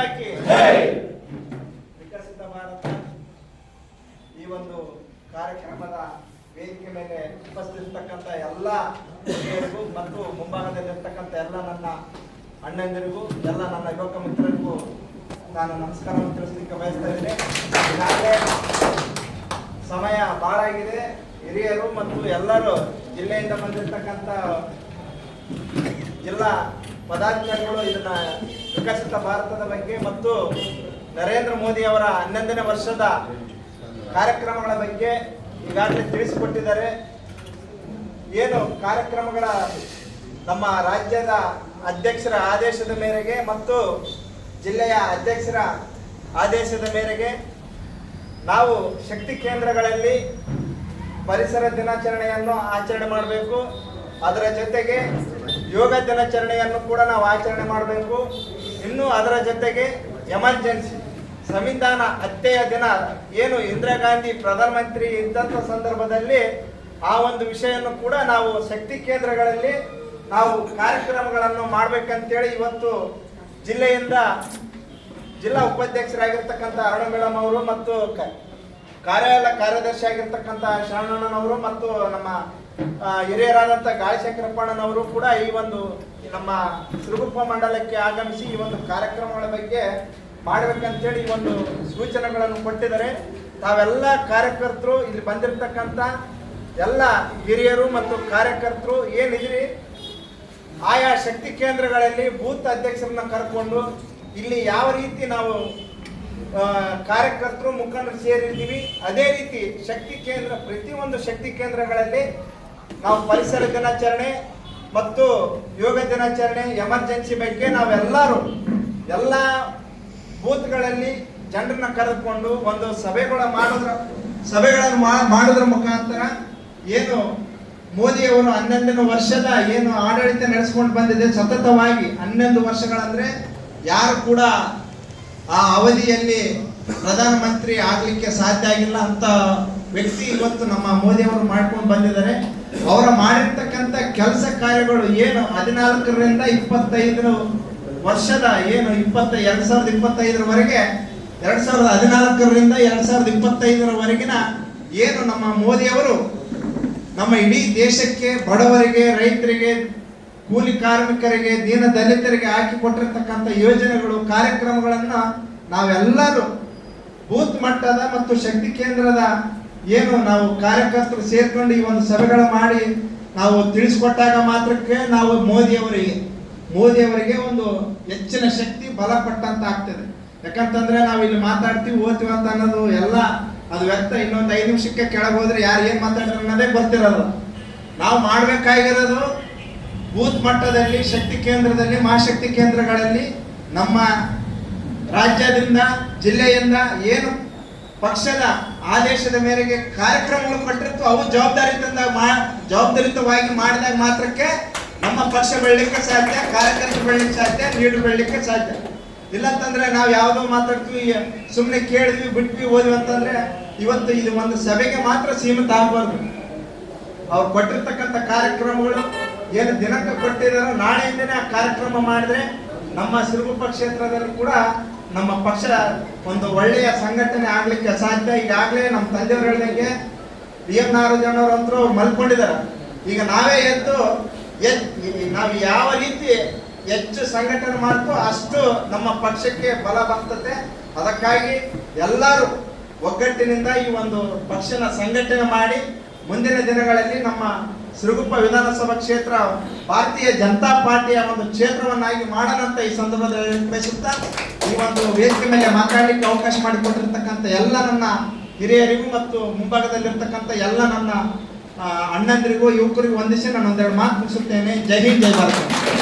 ಮಾತಾ ವಿಕಸಿತ ಭಾರತ. ಈ ಒಂದು ಕಾರ್ಯಕ್ರಮದ ವೇದಿಕೆ ಮೇಲೆ ಉಪಸ್ಥಿತಕ್ಕಂಥ ಎಲ್ಲ ಹಿರಿಯರಿಗೂ ಮತ್ತು ಮುಂಭಾಗದಲ್ಲಿರ್ತಕ್ಕಂಥ ಎಲ್ಲ ನನ್ನ ಅಣ್ಣಂದಿರಿಗೂ ಎಲ್ಲ ನನ್ನ ಯುವಕ ಮಿತ್ರರಿಗೂ ನಾನು ನಮಸ್ಕಾರವನ್ನು ತಿಳಿಸ್ಲಿಕ್ಕೆ ಬಯಸ್ತಾ ಇದ್ದೇನೆ. ಈಗಾಗಲೇ ಸಮಯ ಬಹಳ ಆಗಿದೆ. ಹಿರಿಯರು ಮತ್ತು ಎಲ್ಲರೂ ಜಿಲ್ಲೆಯಿಂದ ಬಂದಿರತಕ್ಕಂಥ ಜಿಲ್ಲಾ ಪದಾಧಿಕಾರಿಗಳು ಇದನ್ನ ವಿಕಸಿತ ಭಾರತದ ಬಗ್ಗೆ ಮತ್ತು ನರೇಂದ್ರ ಮೋದಿ ಅವರ ಹನ್ನೊಂದನೇ ವರ್ಷದ ಕಾರ್ಯಕ್ರಮಗಳ ಬಗ್ಗೆ ಈಗಾಗಲೇ ತಿಳಿಸಿಕೊಟ್ಟಿದ್ದಾರೆ. ಏನು ಕಾರ್ಯಕ್ರಮಗಳ ನಮ್ಮ ರಾಜ್ಯದ ಅಧ್ಯಕ್ಷರ ಆದೇಶದ ಮೇರೆಗೆ ಮತ್ತು ಜಿಲ್ಲೆಯ ಅಧ್ಯಕ್ಷರ ಆದೇಶದ ಮೇರೆಗೆ ನಾವು ಶಕ್ತಿ ಕೇಂದ್ರಗಳಲ್ಲಿ ಪರಿಸರ ದಿನಾಚರಣೆಯನ್ನು ಆಚರಣೆ ಮಾಡಬೇಕು. ಅದರ ಜೊತೆಗೆ ಯೋಗ ದಿನಾಚರಣೆಯನ್ನು ಕೂಡ ನಾವು ಆಚರಣೆ ಮಾಡಬೇಕು. ಇನ್ನು ಅದರ ಜೊತೆಗೆ ಎಮರ್ಜೆನ್ಸಿ, ಸಂವಿಧಾನ ಹತ್ಯೆಯ ದಿನ ಏನು ಇಂದಿರಾ ಗಾಂಧಿ ಪ್ರಧಾನಮಂತ್ರಿ ಇದ್ದಂಥ ಸಂದರ್ಭದಲ್ಲಿ ಆ ಒಂದು ವಿಷಯವನ್ನು ಕೂಡ ನಾವು ಶಕ್ತಿ ಕೇಂದ್ರಗಳಲ್ಲಿ ನಾವು ಕಾರ್ಯಕ್ರಮಗಳನ್ನು ಮಾಡ್ಬೇಕಂತೇಳಿ ಇವತ್ತು ಜಿಲ್ಲೆಯಿಂದ ಜಿಲ್ಲಾ ಉಪಾಧ್ಯಕ್ಷರಾಗಿರ್ತಕ್ಕಂಥ ಅರುಣ ಮೇಡಮ್ ಅವರು ಮತ್ತು ಕಾರ್ಯಾಲಯ ಕಾರ್ಯದರ್ಶಿ ಆಗಿರ್ತಕ್ಕಂಥ ಶರಣಣ್ಣನವರು ಮತ್ತು ನಮ್ಮ ಹಿರಿಯರಾದಂಥ ಗಾಳಿಶಂಕರಪ್ಪಣ್ಣನವರು ಕೂಡ ಈ ಒಂದು ನಮ್ಮ ಸಿರುಗುಪ್ಪ ಮಂಡಲಕ್ಕೆ ಆಗಮಿಸಿ ಈ ಒಂದು ಕಾರ್ಯಕ್ರಮಗಳ ಬಗ್ಗೆ ಮಾಡ್ಬೇಕಂತೇಳಿ ಈ ಒಂದು ಸೂಚನೆಗಳನ್ನು ಕೊಟ್ಟಿದ್ದಾರೆ. ತಾವೆಲ್ಲ ಕಾರ್ಯಕರ್ತರು, ಇಲ್ಲಿ ಬಂದಿರತಕ್ಕಂತ ಎಲ್ಲ ಹಿರಿಯರು ಮತ್ತು ಕಾರ್ಯಕರ್ತರು ಏನಿದ್ರಿ ಆಯಾ ಶಕ್ತಿ ಕೇಂದ್ರಗಳಲ್ಲಿ ಬೂತ್ ಅಧ್ಯಕ್ಷರನ್ನ ಕರ್ಕೊಂಡು ಇಲ್ಲಿ ಯಾವ ರೀತಿ ನಾವು ಕಾರ್ಯಕರ್ತರು ಮುಖಂಡರು ಸೇರಿದ್ದೀವಿ ಅದೇ ರೀತಿ ಶಕ್ತಿ ಕೇಂದ್ರ, ಪ್ರತಿಯೊಂದು ಶಕ್ತಿ ಕೇಂದ್ರಗಳಲ್ಲಿ ನಾವು ಪರಿಸರ ದಿನಾಚರಣೆ ಮತ್ತು ಯೋಗ ದಿನಾಚರಣೆ, ಎಮರ್ಜೆನ್ಸಿ ಬಗ್ಗೆ ನಾವೆಲ್ಲರೂ ಎಲ್ಲ ಬೂತ್ಗಳಲ್ಲಿ ಜನರನ್ನ ಕರೆದುಕೊಂಡು ಒಂದು ಸಭೆಗಳ ಮಾಡೋದ್ರ, ಸಭೆಗಳನ್ನು ಮಾಡೋದ್ರ ಮುಖಾಂತರ ಏನು ಮೋದಿಯವರು ಹನ್ನೊಂದನೇ ವರ್ಷದ ಏನು ಆಡಳಿತ ನಡೆಸ್ಕೊಂಡು ಬಂದಿದೆ, ಸತತವಾಗಿ ಹನ್ನೊಂದು ವರ್ಷಗಳಂದ್ರೆ ಯಾರು ಕೂಡ ಆ ಅವಧಿಯಲ್ಲಿ ಪ್ರಧಾನಮಂತ್ರಿ ಆಗ್ಲಿಕ್ಕೆ ಸಾಧ್ಯ ಆಗಿಲ್ಲ ಅಂತ ವ್ಯಕ್ತಿ ಇವತ್ತು ನಮ್ಮ ಮೋದಿ ಅವರು ಮಾಡ್ಕೊಂಡು ಬಂದಿದ್ದಾರೆ. ಅವರ ಮಾಡಿರ್ತಕ್ಕಂಥ ಕೆಲಸ ಕಾರ್ಯಗಳು ಏನು? ಹದಿನಾಲ್ಕರಿಂದ ಇಪ್ಪತ್ತೈದು ವರ್ಷದ ಏನು? ಇಪ್ಪತ್ತ, ಎರಡು ಸಾವಿರದ ಇಪ್ಪತ್ತೈದರವರೆಗೆ, ಎರಡು ಸಾವಿರದ ಹದಿನಾಲ್ಕರಿಂದ ಎರಡು ಸಾವಿರದ ಇಪ್ಪತ್ತೈದರವರೆಗಿನ ಏನು ನಮ್ಮ ಮೋದಿಯವರು ನಮ್ಮ ಇಡೀ ದೇಶಕ್ಕೆ ಬಡವರಿಗೆ, ರೈತರಿಗೆ ಕೂಲಿ ಕಾರ್ಮಿಕರಿಗೆ, ದೀನ ದಲಿತರಿಗೆ ಹಾಕಿ ಕೊಟ್ಟಿರ್ತಕ್ಕಂಥ ಯೋಜನೆಗಳು, ಕಾರ್ಯಕ್ರಮಗಳನ್ನು ನಾವೆಲ್ಲರೂ ಬೂತ್ ಮಟ್ಟದ ಮತ್ತು ಶಕ್ತಿ ಕೇಂದ್ರದ ಏನು ನಾವು ಕಾರ್ಯಕರ್ತರು ಸೇರ್ಕೊಂಡು ಈ ಒಂದು ಸಭೆಗಳು ಮಾಡಿ ನಾವು ತಿಳಿಸ್ಕೊಟ್ಟಾಗ ಮಾತ್ರಕ್ಕೆ ನಾವು ಮೋದಿಯವರಿಗೆ ಮೋದಿಯವರಿಗೆ ಒಂದು ಹೆಚ್ಚಿನ ಶಕ್ತಿ ಬಲಪಟ್ಟಂತ ಆಗ್ತದೆ. ಯಾಕಂತಂದ್ರೆ ನಾವು ಇಲ್ಲಿ ಮಾತಾಡ್ತೀವಿ, ಓದ್ತೀವಿ ಅಂತ ಅನ್ನೋದು ಎಲ್ಲ ಅದು ವ್ಯಕ್ತ. ಇನ್ನೊಂದು ಐದು ನಿಮಿಷಕ್ಕೆ ಕೆಳಗೆ ಹೋದ್ರೆ ಯಾರು ಏನ್ ಮಾತಾಡ್ತಾರೆ ಅನ್ನೋದೇ ಗೊತ್ತಿರೋದು ನಾವು ಮಾಡ್ಬೇಕಾಗಿರೋದು ಬೂತ್ ಮಟ್ಟದಲ್ಲಿ, ಶಕ್ತಿ ಕೇಂದ್ರದಲ್ಲಿ, ಮಹಾಶಕ್ತಿ ಕೇಂದ್ರಗಳಲ್ಲಿ ನಮ್ಮ ರಾಜ್ಯದಿಂದ, ಜಿಲ್ಲೆಯಿಂದ ಏನು ಪಕ್ಷದ ಆದೇಶದ ಮೇರೆಗೆ ಕಾರ್ಯಕ್ರಮಗಳು ಕೊಟ್ಟಿರ್ತು ಅವು ಜವಾಬ್ದಾರಿತಂದ ಮಾ ಜವಾಬ್ದಾರಿತವಾಗಿ ಮಾಡಿದಾಗ ಮಾತ್ರಕ್ಕೆ ನಮ್ಮ ಪಕ್ಷ ಬೆಳಲಿಕ್ಕೆ ಸಾಧ್ಯ, ಕಾರ್ಯಕರ್ತರು ಬೆಳಲಿಕ್ಕೆ ಸಾಧ್ಯ ನೀಡು ಬೆಳಲಿಕ್ಕೆ ಸಾಧ್ಯ. ಇಲ್ಲಂತಂದ್ರೆ ನಾವು ಯಾವುದೋ ಮಾತಾಡ್ತೀವಿ ಸುಮ್ಮನೆ ಕೇಳಿದ್ವಿ, ಬಿಟ್ವಿ ಓದ್ವಿ ಅಂತಂದ್ರೆ ಇವತ್ತು ಇದು ಒಂದು ಸಭೆಗೆ ಮಾತ್ರ ಸೀಮಿತ ಆಗಬಾರ್ದು. ಅವ್ರು ಕೊಟ್ಟಿರ್ತಕ್ಕಂಥ ಕಾರ್ಯಕ್ರಮಗಳು ಏನು ದಿನಕ್ಕೆ ಕೊಟ್ಟಿದ್ದಾರೋ ನಾಳೆಯಿಂದನೇ ಆ ಕಾರ್ಯಕ್ರಮ ಮಾಡಿದ್ರೆ ನಮ್ಮ ಸಿರುಗುಪ್ಪ ಕ್ಷೇತ್ರದಲ್ಲಿ ಕೂಡ ನಮ್ಮ ಪಕ್ಷ ಒಂದು ಒಳ್ಳೆಯ ಸಂಘಟನೆ ಆಗ್ಲಿಕ್ಕೆ ಸಾಧ್ಯ ಈಗಾಗಲೇ ನಮ್ಮ ತಂದೆಯವರು ಹೇಳಿದಂಗೆ ಬಿ ಎಂ ನಾರಾಯಣವ್ರು ಅಂತ ಮಲ್ಕೊಂಡಿದ್ದಾರೆ. ಈಗ ನಾವೇ ಎದ್ದು ಎದ್ ನಾವು ಯಾವ ರೀತಿ ಹೆಚ್ಚು ಸಂಘಟನೆ ಮಾಡ್ತೋ ಅಷ್ಟು ನಮ್ಮ ಪಕ್ಷಕ್ಕೆ ಬಲ ಬರ್ತದೆ. ಅದಕ್ಕಾಗಿ ಎಲ್ಲರೂ ಒಗ್ಗಟ್ಟಿನಿಂದ ಈ ಒಂದು ಪಕ್ಷನ ಸಂಘಟನೆ ಮಾಡಿ ಮುಂದಿನ ದಿನಗಳಲ್ಲಿ ನಮ್ಮ ಸಿರುಗುಪ್ಪ ವಿಧಾನಸಭಾ ಕ್ಷೇತ್ರ ಭಾರತೀಯ ಜನತಾ ಪಾರ್ಟಿಯ ಒಂದು ಕ್ಷೇತ್ರವನ್ನಾಗಿ ಮಾಡೋಣ ಅಂತ ಈ ಸಂದರ್ಭದಲ್ಲಿ ಬಯಸುತ್ತಾ ಈ ಒಂದು ವೇದಿಕೆ ಮೇಲೆ ಮಾತಾಡಲಿಕ್ಕೆ ಅವಕಾಶ ಮಾಡಿಕೊಟ್ಟಿರ್ತಕ್ಕಂಥ ಎಲ್ಲ ನನ್ನ ಹಿರಿಯರಿಗೂ ಮತ್ತು ಮುಂಭಾಗದಲ್ಲಿರ್ತಕ್ಕಂಥ ಎಲ್ಲ ನನ್ನ ಅಣ್ಣಂದಿರಿಗೂ, ಯುವಕರಿಗೂ ವಂದಿಸಿ ನಾನು ಒಂದೆರಡು ಮಾತು ಮುಗಿಸುತ್ತೇನೆ. ಜೈ ಹಿಂದ್, ಜೈ ಭಾರತ.